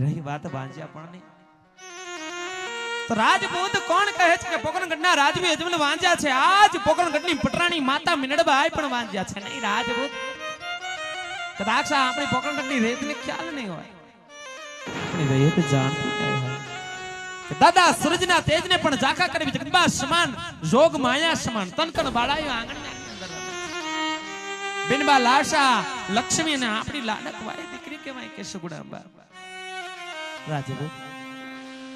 રહી વાત વાંચ્યા પણ તો રાજપૂત કોણ કહે છે કે પોકરણગઢના રાજવી અજમલ વાંચ્યા છે? આજ પોકરણગઢની પટરાણી માતા મિનડબાઈ પણ વાંચ્યા છે. નહીં, રાજપૂત. કદાચ આપણી પોકરણગઢની રેતને ખ્યાલ નહીં હોય. આપણી રેત જાણતી દાદા સૂરજના તેજને પણ ઝાંખા કરવી જગદંબા સમાન, જોગ માયા સમાન તનકણ બાળાયો આંગણના. બિનબા લાશા, લક્ષ્મી અને આપણી લાડક વાય દીકરી કહેવાય કે સુગુણાંબા.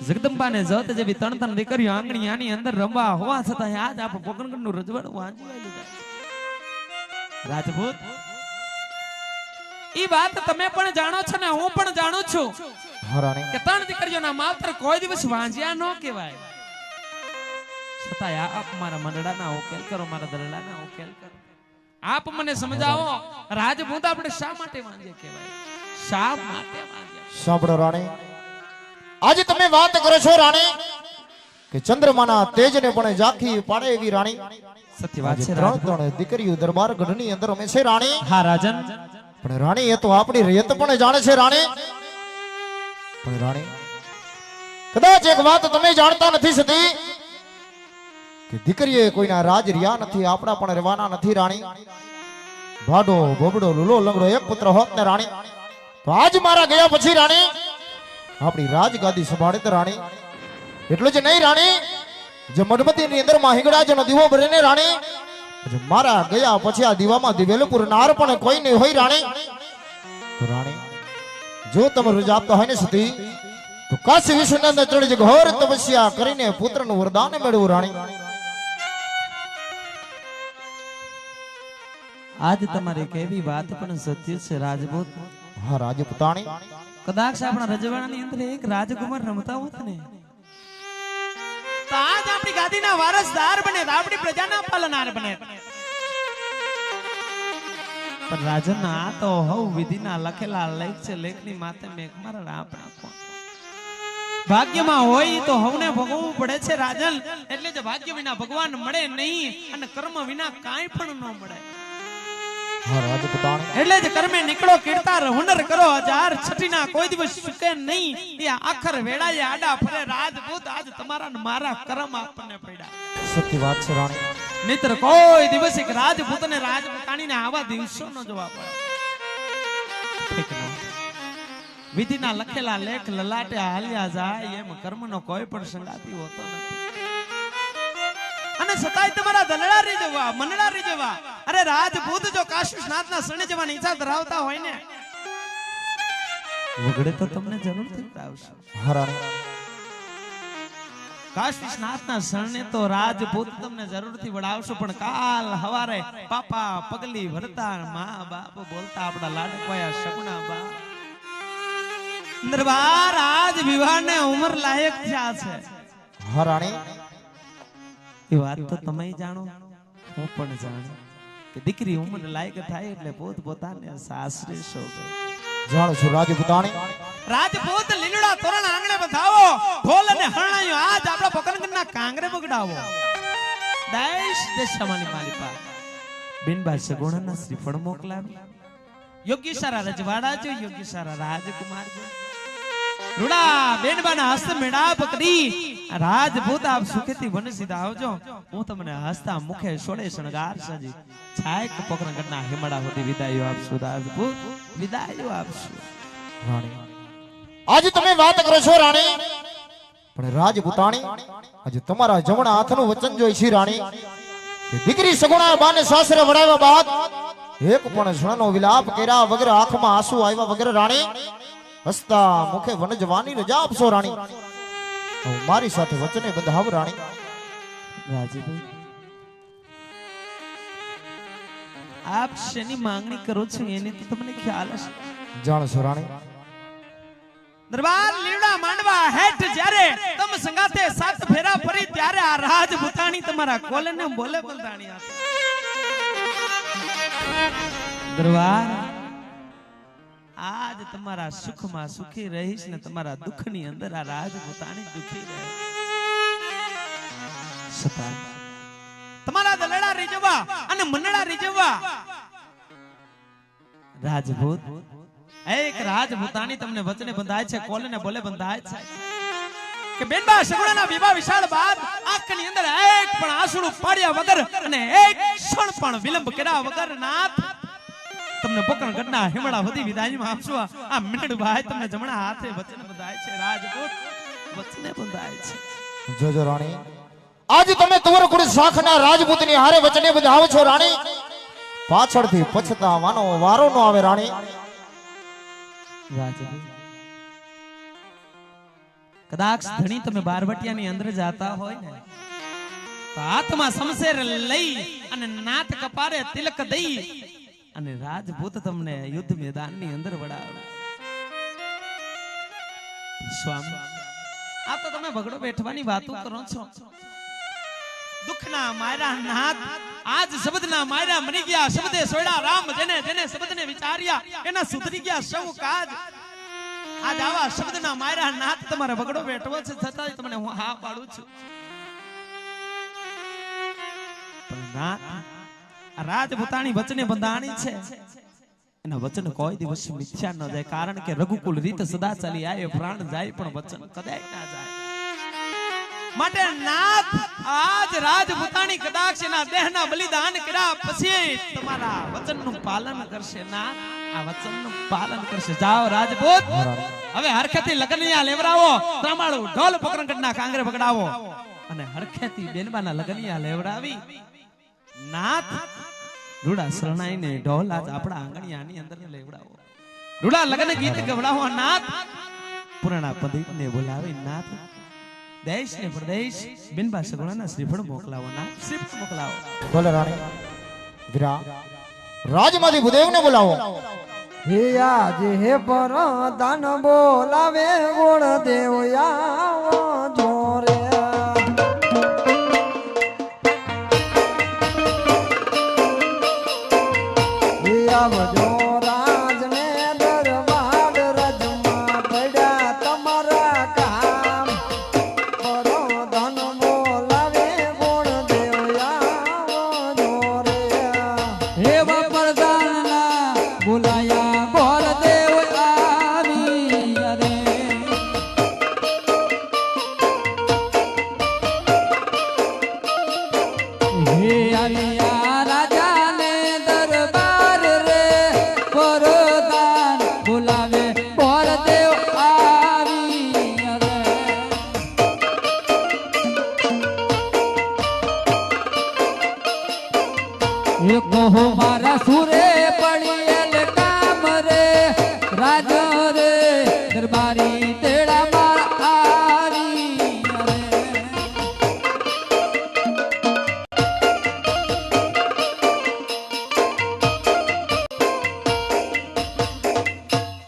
જગદંબાને જત જેવી ત્રણ ત્રણ દીકરીઓ આંગણી આની અંદર રમવા હોવા છતાં આજ આપણે પોકરણગઢનું રજવાડું વાંચવાયેલું જાય છે. રાજપૂત ઈ વાત તમે પણ જાણો છો ને હું પણ જાણું છું કે ત્રણ દીકરીઓના માવતર કોઈ દિવસ વાંજ્યા ન કહેવાય. છતાંય આપ મારા મંડળાના ઉકેલ કરો મારા દરડાના ઉકેલ કરો. આપ મને સમજાવો રાજપૂત આપણે શા માટે વાંજ્યા કહેવાય? શા માટે વાંજ્યા? સાંભળો રાણી. આજે તમે વાત કરો છો રાણી કે ચંદ્રમાના તેજને પણ ઝાંખી પાડે એવી રાણી. સત્ય વાત છે ત્રણ ત્રણ દીકરીઓ દરબાર ગઢની અંદર અમે છે રાણી. હા રાજન. પણ રાણી એ તો આપણી રેત પણ જાણે છે રાણી. પણ રાણી કદાચ એક વાત તમે જાણતા નથી સતી કે દીકરીએ કોઈના રાજ રહ્યા નથી આપણા પણ રહેવાના નથી રાણી. ભાડો બોબડો લુલો લંગડો એક પુત્ર હોત ને રાણી. તો આજ મારા ગયા પછી રાણી આપણી રાજગાદી સંભાળે તો રાણી. એટલું જ નહીં રાણી જે મધમતીની અંદરમાં હિંગડાજનો દીવો ભરીને રાણી મારા ગયા પછી આ દીવામાં દિવેલપુર નાર પણ કોઈ નહીં હોય રાણી. રાણી જો તમે રજા આપતા હોય ને સુધી તો કાશી વિશ્વનાથ ચડી ઘોર તપસ્યા કરીને પુત્રનું વરદાન મેળવું રાણી. આજ તમારી કેવી વાત પણ સત્ય છે રાજપૂત. હા રાજપૂતાણી. કદાચ આપણા રજવાડાની અંદર એક રાજકુમાર રમતા હોત ને. આજ આપણી ગાદીના વારસદાર બને, આપણી પ્રજાના પાલનાર બને. પણ રાજન આ તો હવ વિધિના લખેલા લેખ છે લેખની માથે મેઘ મારા આપણા ભાગ્યમાં હોય તો હવને ભોગવવું પડે છે રાજન. એટલે જ ભાગ્ય વિના ભગવાન મળે નહીં અને કર્મ વિના કાંઈ પણ ન મળે. એટલે જ કર્મે નીકળો કીર્તાર હુનર કરો હજાર છઠ્ઠીના કોઈ દિવસ ચૂકે નહીં. એ આખર વેળાએ આડા ફરે રાજપૂત આજ તમારા ને મારા કર્મ આપણને પડ્યા. સત્ય વાત છે રાણી. નહીતર કોઈ દિવસ એક રાજપૂત ને રાજપૂતાણીને આવા દિવસો ન જોવા પડે. વિધિના લખેલા લેખ લલાટે હાલ્યા જાય એમ કર્મનો કોઈ પણ સંગાતી હોતો નથી. અને છતાંય તમારા દલડા રી જવા મનડા રી જવા અરે રાજપૂત જો કાશી સ્નાતના શરણે જવાની ઈચ્છા ધરાવતા હોય ને વગડે તો તમને જરૂરથી કરાવશે હા રાણી કાશી સ્નાતના શરણે તો રાજપૂત તમને જરૂરથી વડાવશો પણ કાલ હવારે પાપા પગલી ભરતા મા બાપ બોલતા આપણા લાડકવાયા સગુણા બા દરબાર આજ વિવાહને ઉંમર લાયક થયા છે. એ વાત તો તમે જાણો. હું પણ જાણું કે દીકરી ઉંમર લાયક થાય એટલે પોત પોતાને સાસરે શોભે. જાણું છું રાજપૂતાણી રાજપૂત લીલડા તોરણ આંગણે બધાવો. ઢોલ અને હરણાયો આજ આપણા પકડગણના કાંગરે બગડાવો. દેશ દેશમાની માલિપા. બિનબા સગુણાના શ્રીફળ મોકલાવી. યોગ્ય સારા રજવાડા જો યોગ્ય સારા રાજકુમાર જો. રૂડા બેનબાના હસ્ત મેળાપ કરી રાજપૂત આપ સુખેથી સીધા આવજો. હું તમને હસતા મુખે છોડે શણગાર સજી. છાયક પકડગણના હિમડા સુધી વિદાયો આપશું રાજપૂત વિદાયો આપશું. રાણી. આજે તમે વાત કરો છો, રાણી. પણ રાજપૂતાણી આજે તમારા જમણા હાથનું વચન જોઈ છે, રાણી, કે દીકરી સગુણા બાને સાસરે વડાવ્યા બાદ એક પણ ક્ષણનો વિલાપ કર્યા વગર આંખમાં આંસુ આવ્યા વગર, રાણી, હસતા મુખે વનજવાની રજા આપશો, રાણી. મારી સાથે વચને બંધાવ રાણી? રાજીભાઈ આપ શેની માંગણી કરો છો? એની તો તમને ખ્યાલ હશે. જાણશો રાણી. દરબાર લીવડા માંડવા હેઠ જ્યારે તમ સંગાતે સાત ફેરા ફરી ત્યારે આ રાજ ભૂતાણી તમારા કોલે ને બોલે બોલતાણી આપે. દરબાર આજ તમારા સુખમાં સુખી રહીશ ને તમારા દુઃખની અંદર આ રાજ ભૂતાણી દુખી રહે. તમારા દલડા રીજવા અને મંડળા રીજવા રાજભૂત. એક રાજપૂતાણી તમને વચને બંધાય છે કોલે ને બોલે બંધાય છે. કે બેનબા, સગુણાના વિવાહ વિશાળ બાદ આંખની અંદર એક પણ આંસુડું પાડ્યા વગર અને એક ક્ષણ પણ વિલંબ કર્યા વગર નાથ તમને પોકણ ગઢના હિમડા વધી વિદાયમાં આપશો. આ મિનડ ભાઈ તમને જમણા હાથે વચન બંધાય છે રાજપૂત. વચને બંધાય છે. જોજો રાણી. આજ તમે તુવરકુડી શાખના રાજપૂતની હારે વચને બંધાવ છો રાણી. પાછળથી પછતાવાનો વારો ન આવે રાણી. કદાચ ધણી તમે બારવટિયાની અંદર જાતા હોય ને હાથમાં શમશેર લઈ અને નાથ કપારે તિલક દઈ અને રાજપૂત તમને યુદ્ધ મેદાનની અંદર વડાવે સ્વામી આ તો તમે ભગડો બેઠવાની વાતો કરો છો. દુખના મારા નાથ આજ શબ્દના માયરા મરી ગયા શબ્દે સોયડા રામ જેને જેને શબ્દને વિચાર્યા એના સુધરી ગયા સૌ કાજ. આજ આવા શબ્દના માયરા નાથ તમારે બગડો બેઠવો છે છતાંય તમને હું હા પાડું છું. પણ નાથ રાજપૂતાણી વચને બંધાણી છે. એના વચન કોઈ દિવસ મિથ્યા ન જાય, કારણ કે રઘુકુલ રીત સદા ચાલી આવે પ્રાણ જાય પણ વચન કદાચ ના જાય. માટે નાથ આજ રાજપૂતાણી કદાચ એના દેહના બલિદાન કર્યા પછી તમારા વચનનું પાલન કરશે. નાથ આ વચનનું પાલન કરશે. જાઓ રાજપૂત. હવે હરખેથી લગનિયા લેવડાવો. ત્રામાળું ઢોલ પકરંગડના કાંગરે પકડાવો. અને હરખેથી બેનબાના લગનિયા લેવડાવી. નાથ રૂડા શરણાઈને ઢોલ આજ આપણા આંગણિયાની અંદર લેવડાવો. રૂડા લગન ગીત ગવડાવો નાથ. પુરાણા પંડિતને બોલાવી નાથ. દેશ ને પ્રદેશ બિનબા સગુણાના શ્રીફળ મોકલાવો નાથ. શ્રીફળ મોકલાવો. બોલે રાણી. વીરા. રાજમાંથી ભૂદેવને બોલાવો. હે આજ હે પર દાન બોલાવે ગુણ દેવ આવો જોરે. આવજો એ કહો મારા સુરે પડીએલ કામ રે રાજ રે દરબારી તેડા મારા આરી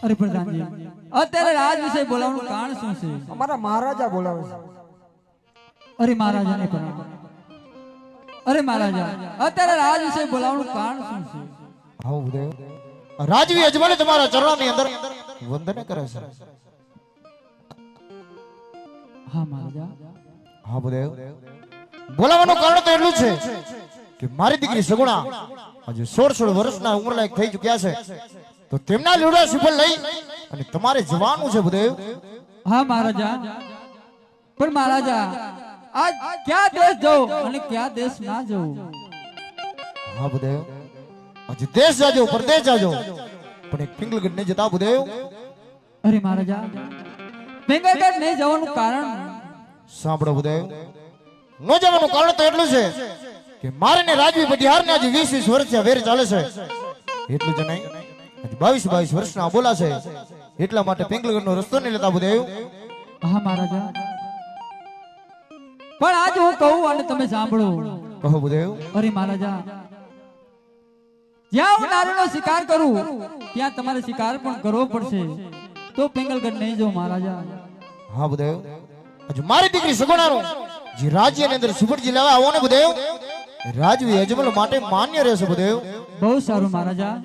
અરે પ્રધાનજી અત્યારે રાજ વિશે બોલાવવાનું કારણ શું છે? અમારા મહારાજા બોલાવે છે. અરે મહારાજા ને પણ. અરે મહારાજા અત્યારે રાજ વિશે બોલાવવાનું કારણ શું છે? હા ઉદય. રાજવી અજમલે તમારા ચરણોની અંદર વંદન કરે છે. હા મહારાજા. હા ઉદય. બોલાવવાનું કારણ તો એટલું છે કે મારી દીકરી સગુણા હજુ સોળ સોળ વર્ષના ઉંમર લાયક થઈ ચુક્યા છે. તો તેમના લીવડા સુફળ લઈ અને તમારે જવાનું છે ભૂદેવ હા મહારાજા. પણ મહારાજા આજ ક્યાં દેશ જવું અને ક્યાં દેશ ના જવું હા બુદેવ. હજુ દેશ જાજો પરદેશ જાજો. પણ એક પિંગલગઢ ને જતા બુદેવ. અરે મહારાજા પિંગલગઢ નહીં જવાનું કારણ? સાંભળો બુદેવ. ન જવાનું કારણ તો એટલું છે કે મારે ને રાજવી બિહાર ને આજે વીસ વીસ વર્ષ વેર ચાલે છે. એટલું જ નહીં. આજે બાવીસ બાવીસ વર્ષના બોલા છે. એટલા માટે પિંગલગઢ નો રસ્તો નહીં લેતા બુદેવ. હા મહારાજા. પણ આજ હું કહું અને તમે સાંભળો. કહો બુદેવ અરે મહારાજા જ્યાં હું નારીનો શિકાર કરું ત્યાં તમારે શિકાર પણ કરવો પડશે. તો પિંગલગઢ નહીં જો મહારાજા. હા બુદેવ હજુ મારી દીકરી સગુણાનું જે રાજ્યની અંદર સુપરજી લેવા આવો ને બુદેવ રાજવી અજમલ માટે માન્ય રહેશે બુદેવ બહુ સારું મહારાજા.